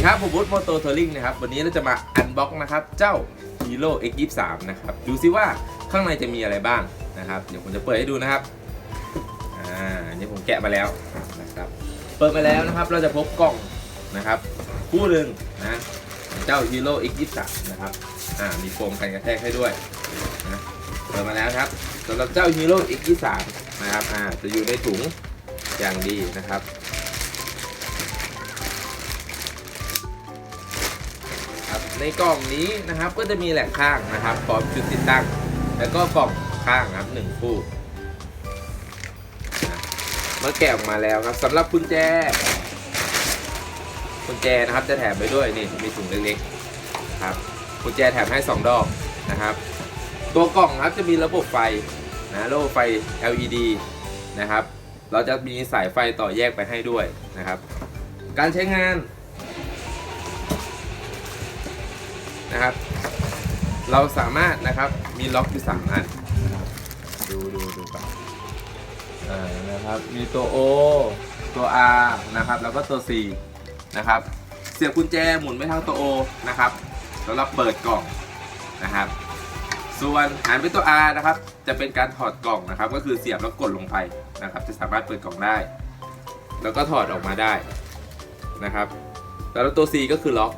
ดีครับ ผมวุฒิโมโตเทอร์ลิงนะครับ วันนี้เราจะมาอันบ็อกนะครับ เจ้า Hero X23 นะครับ ดูซิว่าข้างในจะมีอะไรบ้างนะครับ เดี๋ยวผมจะเปิดให้ดูนะครับ อ่าอันนี่ผมแกะมาแล้วนะครับ เปิดมาแล้วนะครับ เราจะพบกล่องนะครับ คู่หนึ่งนะ เจ้า Hero X23 นะครับ อ่า มีโฟมกันกระแทกให้ด้วยนะ เปิดมาแล้วครับสำหรับเจ้า Hero X23 นะครับ อ่า จะอยู่ในถุงอย่างดีนะครับ ในกล่องนี้นะครับก็จะมีแหลกข้างนะครับพร้อมจุดติดตั้ง แล้วก็กล่องข้างครับหนึ่งคู่เมื่อแกะออกมาแล้วครับสำหรับกุญแจกุญแจนะครับจะแถมไปด้วยนี่มีถุงเล็กๆนะครับกุญแจแถมให้ 2 ดอกนะครับ ตัวกล่องครับจะมีระบบไฟนะระบบไฟ LED นะครับ เราจะมีสายไฟต่อแยกไปให้ด้วยนะครับ การใช้งาน นะครับ เราสามารถนะครับมีล็อกอยู่สามอันนะครับดูดูดูก่อนนะครับมีตัว O ตัว R นะครับแล้วก็ตัว C นะครับเสียบกุญแจหมุนไปทางตัว O นะครับสำหรับเปิดกล่องนะครับ ส่วนหันไปตัว R นะครับ จะเป็นการถอดกล่องนะครับ ก็คือเสียบแล้วกดลงไปนะครับ จะสามารถเปิดกล่องได้ แล้วก็ถอดออกมาได้นะครับ แล้วตัว C ก็คือล็อก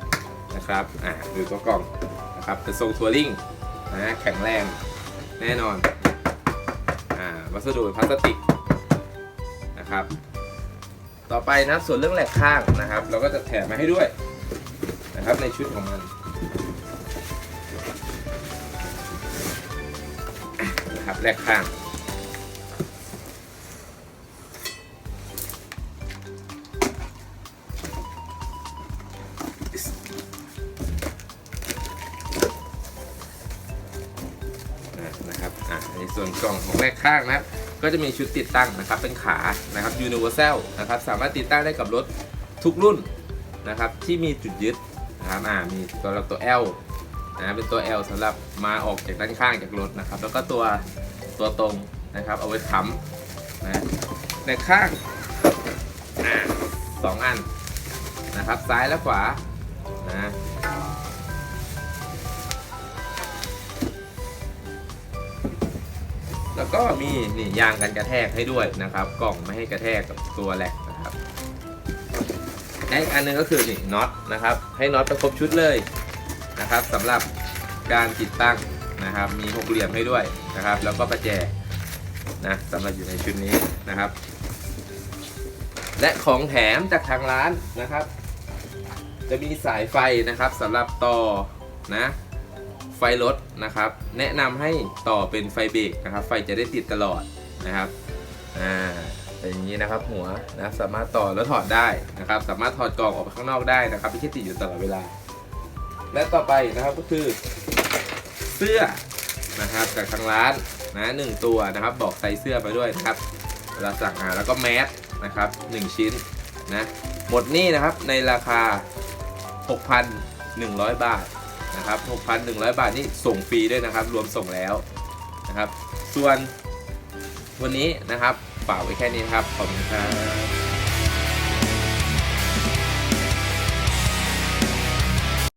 นะครับอ่าดูตัวกล่องนะครับเป็นทรงทัวริงนะแข็งแรงแน่นอนอ่าวัสดุพลาสติกนะครับ ต่อไปนะส่วนเรื่องแหลกข้างนะครับ เราก็จะแถมมาให้ด้วยนะครับในชุดของมันนะครับแหลกข้าง นะครับอ่าในส่วนกล่องของแรกข้างนะครับก็จะมีชุดติดตั้งนะครับเป็นขานะครับ universal นะครับสามารถติดตั้งได้กับรถทุกรุ่นนะครับที่มีจุดยึดนะครับอ่ามีตัวเราตัว L นะเป็นตัว L สำหรับมาออกจากด้านข้างจากรถนะครับ แล้วก็ตัวตัวตรงนะครับ เอาไว้ค้ำนะในข้างอ่าสองอันนะครับซ้ายและขวานะ แล้วก็มีนี่ยางกันกระแทกให้ด้วยนะครับ กล่องไม่ให้กระแทกกับตัวแหลกนะครับและอีกอันหนึงก็คือนี่น็อตนะครับ ให้น็อตไปครบชุดเลยนะครับสำหรับการติดตั้งนะครับ มีหกเหลี่ยมให้ด้วยนะครับ แล้วก็ประแจนะสำหรับอยู่ในชุดนี้นะครับ และของแถมจากทางร้านนะครับ จะมีสายไฟนะครับสำหรับต่อนะ ฟรถนะครับ แนะนำให้ต่อเป็นไฟเบรกนะครับ ไฟจะได้ติดตลอดนะครับอ่าเป็นอย่างนี้นะครับหัวนะสามารถต่อแล้วถอดได้นะครับ สามารถถอดกล่องออกไปข้างนอกได้นะครับไม่ใช่ติดอยู่ตลอดเวลา และต่อไปนะครับก็คือเสื้อนะครับจากทางร้านนะหนึ่งตัวนะครับบอกไซส์เสื้อไปด้วยนะครับเวลาสั่งมาแล้วก็แมสนะครับหนึ่งชิ้นนะหมดนี่นะครับในราคา 6,100 บาท นะครับ 6,100 บาทนี่ส่งฟรีด้วยนะครับ รวมส่งแล้วนะครับ ส่วนวันนี้นะครับฝากไว้แค่นี้นะครับ ขอบคุณครับ